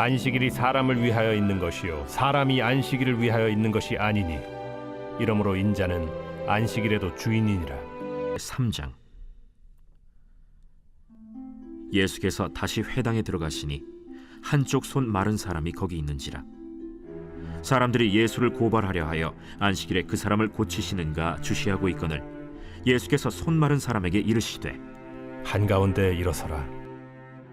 안식일이 사람을 위하여 있는 것이요 사람이 안식일을 위하여 있는 것이 아니니 이러므로 인자는 안식일에도 주인이니라. 3장 예수께서 다시 회당에 들어가시니 한쪽 손 마른 사람이 거기 있는지라 사람들이 예수를 고발하려 하여 안식일에 그 사람을 고치시는가 주시하고 있거늘 예수께서 손 마른 사람에게 이르시되 한가운데 일어서라.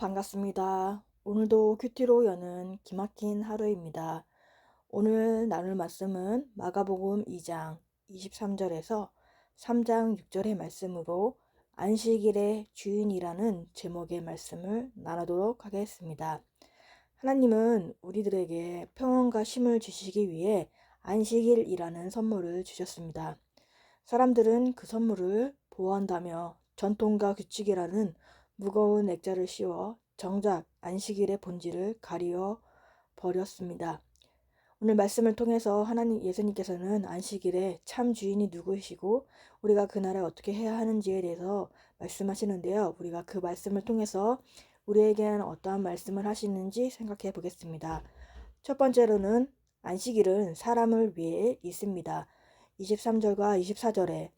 반갑습니다. 오늘도 큐티로 여는 기막힌 하루입니다. 오늘 나눌 말씀은 마가복음 2장 23절에서 3장 6절의 말씀으로 안식일의 주인이라는 제목의 말씀을 나누도록 하겠습니다. 하나님은 우리들에게 평온과 쉼을 주시기 위해 안식일이라는 선물을 주셨습니다. 사람들은 그 선물을 보호한다며 전통과 규칙이라는 무거운 액자를 씌워 정작 안식일의 본질을 가리어 버렸습니다. 오늘 말씀을 통해서 하나님 예수님께서는 안식일의 참 주인이 누구시고 우리가 그날에 어떻게 해야 하는지에 대해서 말씀하시는데요. 우리가 그 말씀을 통해서 우리에게는 어떠한 말씀을 하시는지 생각해 보겠습니다. 첫 번째로는 안식일은 사람을 위해 있습니다. 23절과 24절에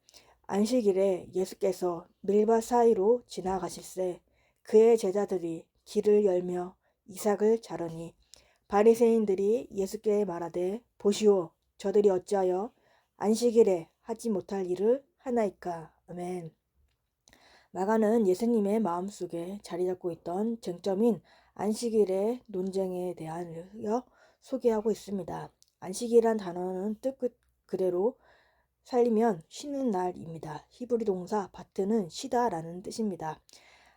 안식일에 예수께서 밀밭 사이로 지나가실새 그의 제자들이 길을 열며 이삭을 자르니 바리새인들이 예수께 말하되 보시오 저들이 어찌하여 안식일에 하지 못할 일을 하나이까 아멘. 마가는 예수님의 마음속에 자리 잡고 있던 쟁점인 안식일의 논쟁에 대하여 소개하고 있습니다. 안식이란 단어는 뜻 그대로 살리면 쉬는 날입니다. 히브리 동사 바트는 쉬다라는 뜻입니다.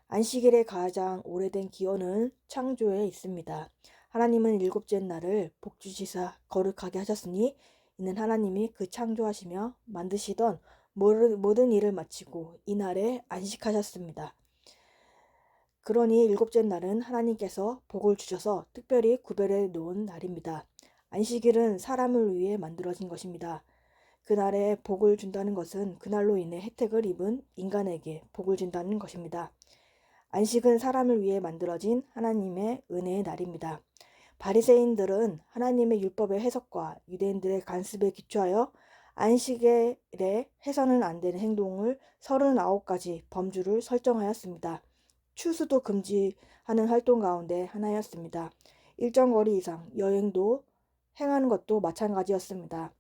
안식일의 가장 오래된 기원은 창조에 있습니다. 하나님은 일곱째 날을 복주시사 거룩하게 하셨으니 이는 하나님이 그 창조하시며 만드시던 모든 일을 마치고 이날에 안식하셨습니다. 그러니 일곱째 날은 하나님께서 복을 주셔서 특별히 구별해 놓은 날입니다. 안식일은 사람을 위해 만들어진 것입니다. 그날에 복을 준다는 것은 그날로 인해 혜택을 입은 인간에게 복을 준다는 것입니다. 안식은 사람을 위해 만들어진 하나님의 은혜의 날입니다. 바리새인들은 하나님의 율법의 해석과 유대인들의 간습에 기초하여 안식일에 해서는 안 되는 행동을 39가지 범주를 설정하였습니다. 추수도 금지하는 활동 가운데 하나였습니다. 일정 거리 이상 여행도 행하는 것도 마찬가지였습니다.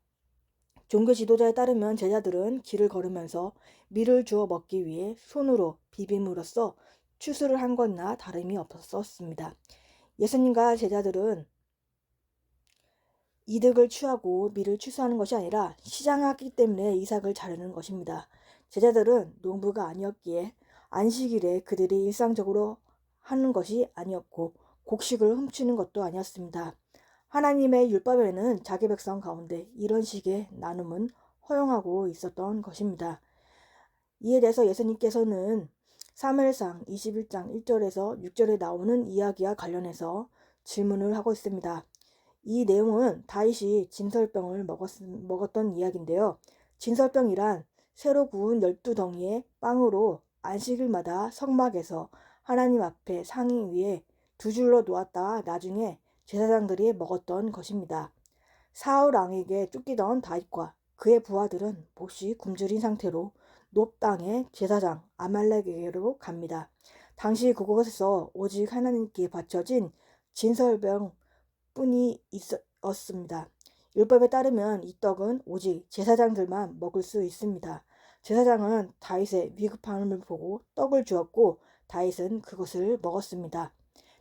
종교 지도자에 따르면 제자들은 길을 걸으면서 밀을 주어 먹기 위해 손으로 비빔으로써 추수를 한 것나 다름이 없었습니다. 예수님과 제자들은 이득을 취하고 밀을 추수하는 것이 아니라 시장하기 때문에 이삭을 자르는 것입니다. 제자들은 농부가 아니었기에 안식일에 그들이 일상적으로 하는 것이 아니었고 곡식을 훔치는 것도 아니었습니다. 하나님의 율법에는 자기 백성 가운데 이런 식의 나눔은 허용하고 있었던 것입니다. 이에 대해서 예수님께서는 사무엘상 21장 1절에서 6절에 나오는 이야기와 관련해서 질문을 하고 있습니다. 이 내용은 다윗이 진설병을 먹었, 먹었던 이야기인데요. 진설병이란 새로 구운 열두 덩이의 빵으로 안식일마다 성막에서 하나님 앞에 상이 위에 두 줄로 놓았다가 나중에 제사장들이 먹었던 것입니다. 사울 왕에게 쫓기던 다윗과 그의 부하들은 몹시 굶주린 상태로 높 땅의 제사장 아말렉에게로 갑니다. 당시 그곳에서 오직 하나님께 바쳐진 진설병 뿐이 있었습니다. 율법에 따르면 이 떡은 오직 제사장들만 먹을 수 있습니다. 제사장은 다윗의 위급함을 보고 떡을 주었고 다윗은 그것을 먹었습니다.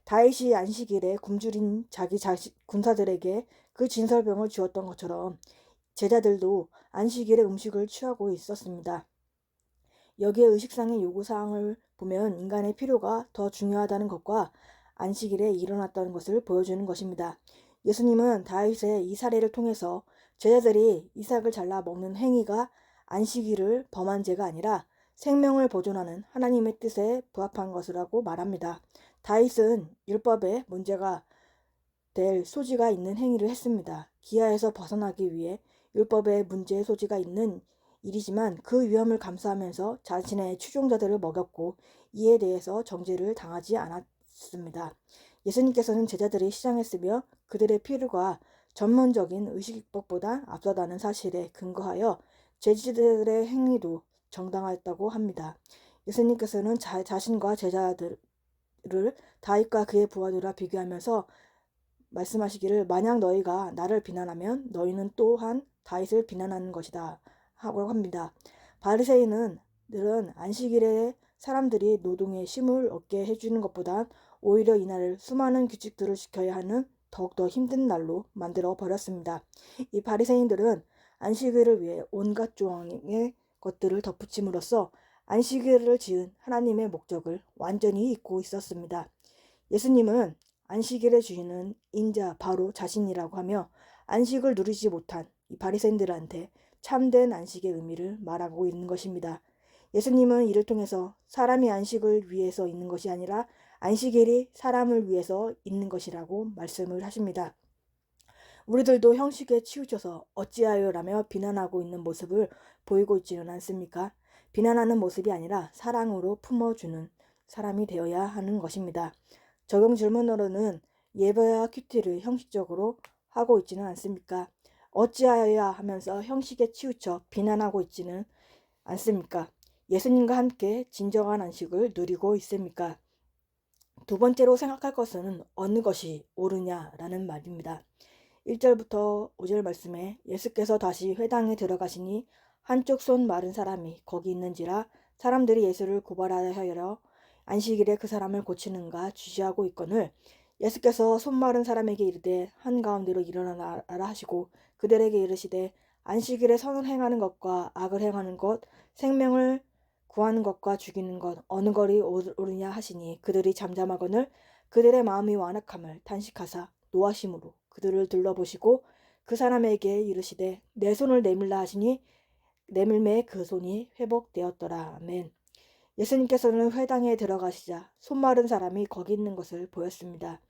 다윗이 안식일에 굶주린 자기 자식 군사들에게 그 진설병을 주었던 것처럼 제자들도 안식일에 음식을 취하고 있었습니다. 여기에 의식상의 요구사항을 보면 인간의 필요가 더 중요하다는 것과 안식일에 일어났다는 것을 보여주는 것입니다. 예수님은 다윗의 이 사례를 통해서 제자들이 이삭을 잘라 먹는 행위가 안식일을 범한 죄가 아니라 생명을 보존하는 하나님의 뜻에 부합한 것이라고 말합니다. 다윗은 율법에 문제가 될 소지가 있는 행위를 했습니다. 기아에서 벗어나기 위해 율법에 문제의 소지가 있는 일이지만 그 위험을 감수하면서 자신의 추종자들을 먹였고 이에 대해서 정죄를 당하지 않았습니다. 예수님께서는 제자들이 시장했으며 그들의 필요가 전문적인 의식법보다 앞서다는 사실에 근거하여 제자들의 행위도 정당하였다고 합니다. 예수님께서는 자, 자신과 제자들 을 다윗과 그의 부하들과 비교하면서 말씀하시기를 만약 너희가 나를 비난하면 너희는 또한 다윗을 비난하는 것이다 하고 합니다. 바리새인은 늘은 안식일에 사람들이 노동의 쉼을 얻게 해주는 것보다 오히려 이날을 수많은 규칙들을 지켜야 하는 더욱더 힘든 날로 만들어 버렸습니다. 이 바리새인들은 안식일을 위해 온갖 조항의 것들을 덧붙임으로써 안식일을 지은 하나님의 목적을 완전히 잊고 있었습니다. 예수님은 안식일의 주인은 인자 바로 자신이라고 하며 안식을 누리지 못한 이 바리새인들한테 참된 안식의 의미를 말하고 있는 것입니다. 예수님은 이를 통해서 사람이 안식을 위해서 있는 것이 아니라 안식일이 사람을 위해서 있는 것이라고 말씀을 하십니다. 우리들도 형식에 치우쳐서 어찌하여라며 비난하고 있는 모습을 보이고 있지는 않습니까? 비난하는 모습이 아니라 사랑으로 품어주는 사람이 되어야 하는 것입니다. 적용 질문으로는 예배와 큐티를 형식적으로 하고 있지는 않습니까? 어찌하여야 하면서 형식에 치우쳐 비난하고 있지는 않습니까? 예수님과 함께 진정한 안식을 누리고 있습니까? 두 번째로 생각할 것은 어느 것이 옳으냐라는 말입니다. 1절부터 5절 말씀에 예수께서 다시 회당에 들어가시니 한쪽 손 마른 사람이 거기 있는지라 사람들이 예수를 고발하여 안식일에 그 사람을 고치는가 주시하고 있거늘 예수께서 손 마른 사람에게 이르되 한가운데로 일어나라 하시고 그들에게 이르시되 안식일에 선을 행하는 것과 악을 행하는 것 생명을 구하는 것과 죽이는 것 어느 것이 옳으냐 하시니 그들이 잠잠하거늘 그들의 마음이 완악함을 탄식하사 노하심으로 그들을 둘러보시고 그 사람에게 이르시되 내 손을 내밀라 하시니 내밀매 그 손이 회복되었더라. 아멘. 예수님께서는 회당에 들어가시자 손 마른 사람이 거기 있는 것을 보였습니다.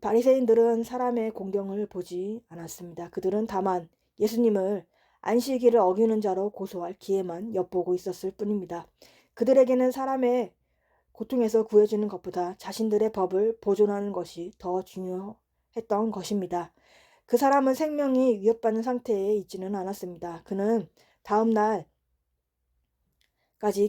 바리새인들은 사람의 공경을 보지 않았습니다. 그들은 다만 예수님을 안식일을 어기는 자로 고소할 기회만 엿보고 있었을 뿐입니다. 그들에게는 사람의 고통에서 구해주는 것보다 자신들의 법을 보존하는 것이 더 중요했던 것입니다. 그 사람은 생명이 위협받는 상태에 있지는 않았습니다. 그는 다음 날까지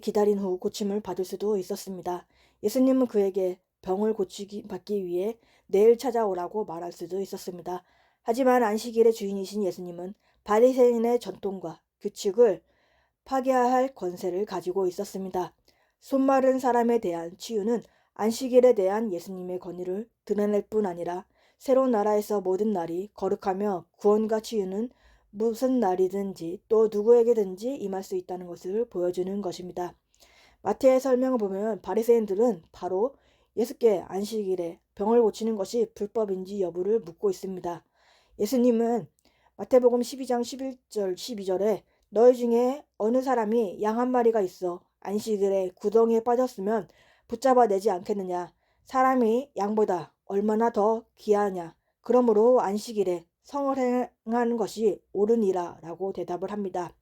기다린 후 고침을 받을 수도 있었습니다. 예수님은 그에게 병을 고치기 받기 위해 내일 찾아오라고 말할 수도 있었습니다. 하지만 안식일의 주인이신 예수님은 바리새인의 전통과 규칙을 파괴할 권세를 가지고 있었습니다. 손마른 사람에 대한 치유는 안식일에 대한 예수님의 권위를 드러낼 뿐 아니라 새로운 나라에서 모든 날이 거룩하며 구원과 치유는 무슨 날이든지 또 누구에게든지 임할 수 있다는 것을 보여주는 것입니다. 마태의 설명을 보면 바리새인들은 바로 예수께 안식일에 병을 고치는 것이 불법인지 여부를 묻고 있습니다. 예수님은 마태복음 12장 11절 12절에 너희 중에 어느 사람이 양 한 마리가 있어 안식일에 구덩이에 빠졌으면 붙잡아 내지 않겠느냐 사람이 양보다 얼마나 더 귀하냐 그러므로 안식일에 성을 행하는 것이 옳으니라 라고 대답을 합니다.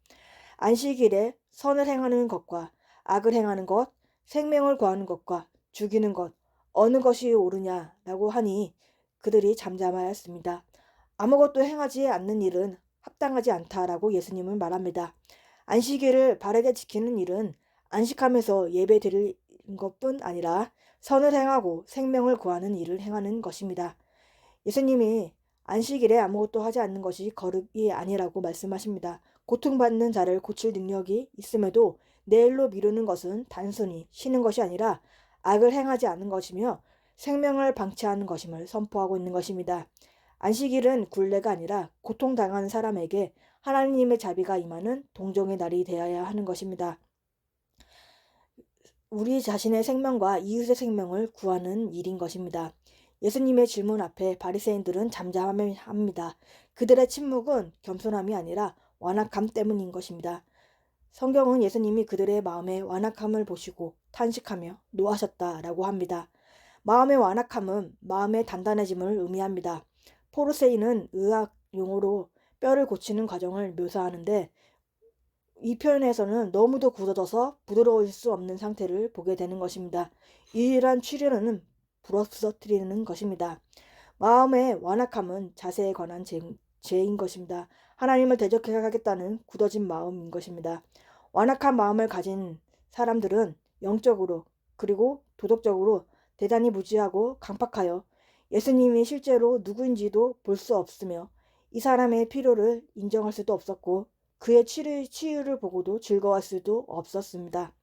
안식일에 선을 행하는 것과 악을 행하는 것, 생명을 구하는 것과 죽이는 것, 어느 것이 옳으냐 라고 하니 그들이 잠잠하였습니다. 아무것도 행하지 않는 일은 합당하지 않다라고 예수님은 말합니다. 안식일을 바르게 지키는 일은 안식하면서 예배 드릴 것뿐 아니라 선을 행하고 생명을 구하는 일을 행하는 것입니다. 예수님이 안식일에 아무것도 하지 않는 것이 거룩이 아니라고 말씀하십니다. 고통받는 자를 고칠 능력이 있음에도 내일로 미루는 것은 단순히 쉬는 것이 아니라 악을 행하지 않는 것이며 생명을 방치하는 것임을 선포하고 있는 것입니다. 안식일은 굴레가 아니라 고통당하는 사람에게 하나님의 자비가 임하는 동정의 날이 되어야 하는 것입니다. 우리 자신의 생명과 이웃의 생명을 구하는 일인 것입니다. 예수님의 질문 앞에 바리새인들은 잠잠합니다. 그들의 침묵은 겸손함이 아니라 완악함 때문인 것입니다. 성경은 예수님이 그들의 마음의 완악함을 보시고 탄식하며 노하셨다라고 합니다. 마음의 완악함은 마음의 단단해짐을 의미합니다. 포르세이는 의학 용어로 뼈를 고치는 과정을 묘사하는데 이 표현에서는 너무도 굳어져서 부드러워질 수 없는 상태를 보게 되는 것입니다. 유일한 치료는 부러뜨리는 것입니다. 마음의 완악함은 자세에 관한 죄, 죄인 것입니다. 하나님을 대적하겠다는 굳어진 마음인 것입니다. 완악한 마음을 가진 사람들은 영적으로 그리고 도덕적으로 대단히 무지하고 강팍하여 예수님이 실제로 누구인지도 볼 수 없으며 이 사람의 필요를 인정할 수도 없었고 그의 치유, 치유를 보고도 즐거워할 수도 없었습니다.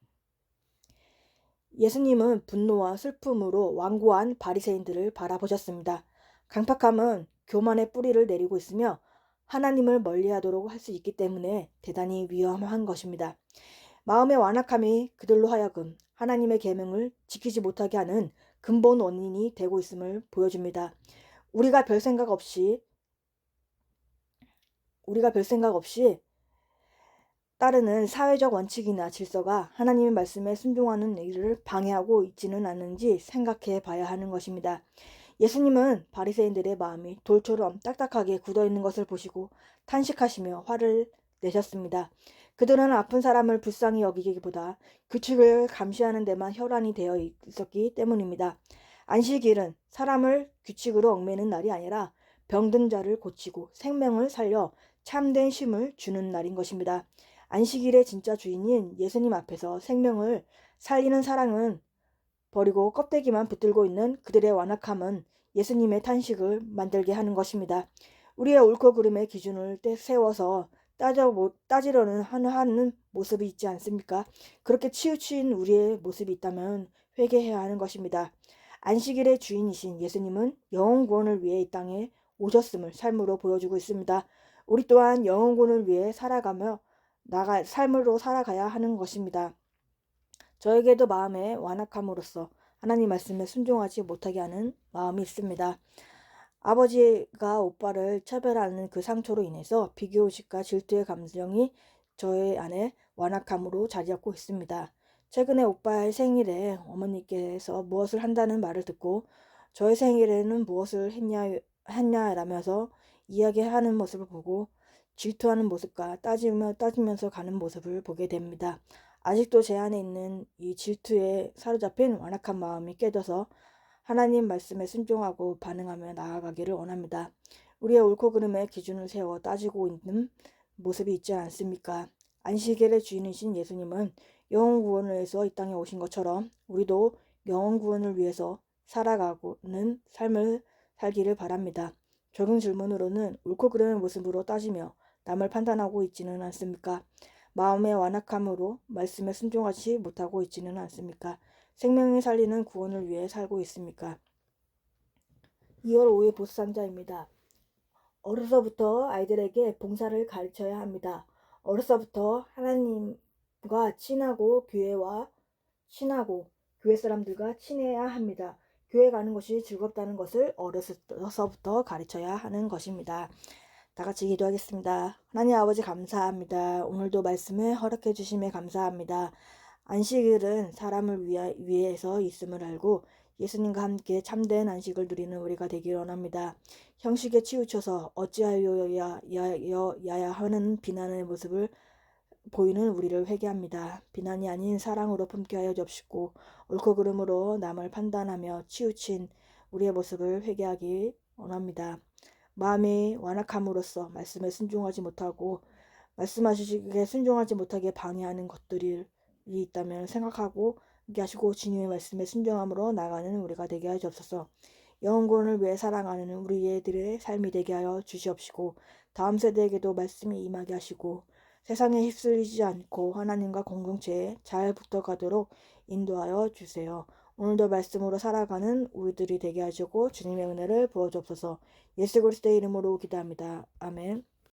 예수님은 분노와 슬픔으로 완고한 바리새인들을 바라보셨습니다. 강팍함은 교만의 뿌리를 내리고 있으며 하나님을 멀리하도록 할 수 있기 때문에 대단히 위험한 것입니다. 마음의 완악함이 그들로 하여금 하나님의 계명을 지키지 못하게 하는 근본 원인이 되고 있음을 보여줍니다. 우리가 별 생각 없이 우리가 별 생각 없이 따르는 사회적 원칙이나 질서가 하나님의 말씀에 순종하는 일을 방해하고 있지는 않은지 생각해 봐야 하는 것입니다. 예수님은 바리새인들의 마음이 돌처럼 딱딱하게 굳어 있는 것을 보시고 탄식하시며 화를 내셨습니다. 그들은 아픈 사람을 불쌍히 여기기보다 규칙을 감시하는 데만 혈안이 되어 있었기 때문입니다. 안식일은 사람을 규칙으로 얽매는 날이 아니라 병든 자를 고치고 생명을 살려 참된 쉼을 주는 날인 것입니다. 안식일의 진짜 주인인 예수님 앞에서 생명을 살리는 사랑은 버리고 껍데기만 붙들고 있는 그들의 완악함은 예수님의 탄식을 만들게 하는 것입니다. 우리의 옳고 그름의 기준을 세워서 따져, 따지려는 하는 모습이 있지 않습니까? 그렇게 치우친 우리의 모습이 있다면 회개해야 하는 것입니다. 안식일의 주인이신 예수님은 영혼 구원을 위해 이 땅에 오셨음을 삶으로 보여주고 있습니다. 우리 또한 영혼 구원을 위해 살아가며 나가 삶으로 살아가야 하는 것입니다. 저에게도 마음의 완악함으로써 하나님 말씀에 순종하지 못하게 하는 마음이 있습니다. 아버지가 오빠를 차별하는 그 상처로 인해서 비교의식과 질투의 감정이 저의 안에 완악함으로 자리 잡고 있습니다. 최근에 오빠의 생일에 어머니께서 무엇을 한다는 말을 듣고 저의 생일에는 무엇을 했냐, 했냐라면서 이야기하는 모습을 보고 질투하는 모습과 따지며 따지면서 가는 모습을 보게 됩니다. 아직도 제 안에 있는 이 질투에 사로잡힌 완악한 마음이 깨져서 하나님 말씀에 순종하고 반응하며 나아가기를 원합니다. 우리의 옳고 그름의 기준을 세워 따지고 있는 모습이 있지 않습니까? 안식일의 주인이신 예수님은 영혼 구원을 위해서 이 땅에 오신 것처럼 우리도 영혼 구원을 위해서 살아가고는 삶을 살기를 바랍니다. 적용 질문으로는 옳고 그름의 모습으로 따지며 남을 판단하고 있지는 않습니까? 마음의 완악함으로 말씀에 순종하지 못하고 있지는 않습니까? 생명을 살리는 구원을 위해 살고 있습니까? 2월 5일 보수상자입니다. 어려서부터 아이들에게 봉사를 가르쳐야 합니다. 어려서부터 하나님과 친하고 교회와 친하고 교회 사람들과 친해야 합니다. 교회 가는 것이 즐겁다는 것을 어려서부터 가르쳐야 하는 것입니다. 다 같이 기도하겠습니다. 하나님 아버지 감사합니다. 오늘도 말씀을 허락해 주심에 감사합니다. 안식일은 사람을 위하, 위해서 있음을 알고 예수님과 함께 참된 안식을 누리는 우리가 되기를 원합니다. 형식에 치우쳐서 어찌하여야 야야 하는 비난의 모습을 보이는 우리를 회개합니다. 비난이 아닌 사랑으로 품게 하여 주옵시고 옳고 그름으로 남을 판단하며 치우친 우리의 모습을 회개하기 원합니다. 마음이 완악함으로써 말씀에 순종하지 못하고 말씀하시기에 순종하지 못하게 방해하는 것들이 있다면 생각하고 하시고 주님의 말씀에 순종함으로 나가는 우리가 되게 하시옵소서. 영혼권을 위해 살아가는 우리들의 삶이 되게 하여 주시옵시고 다음 세대에게도 말씀이 임하게 하시고 세상에 휩쓸리지 않고 하나님과 공동체에 잘 붙어가도록 인도하여 주세요. 오늘도 말씀으로 살아가는 우리들이 되게 하시고 주님의 은혜를 부어주옵소서 예수 그리스도의 이름으로 기도합니다. 아멘.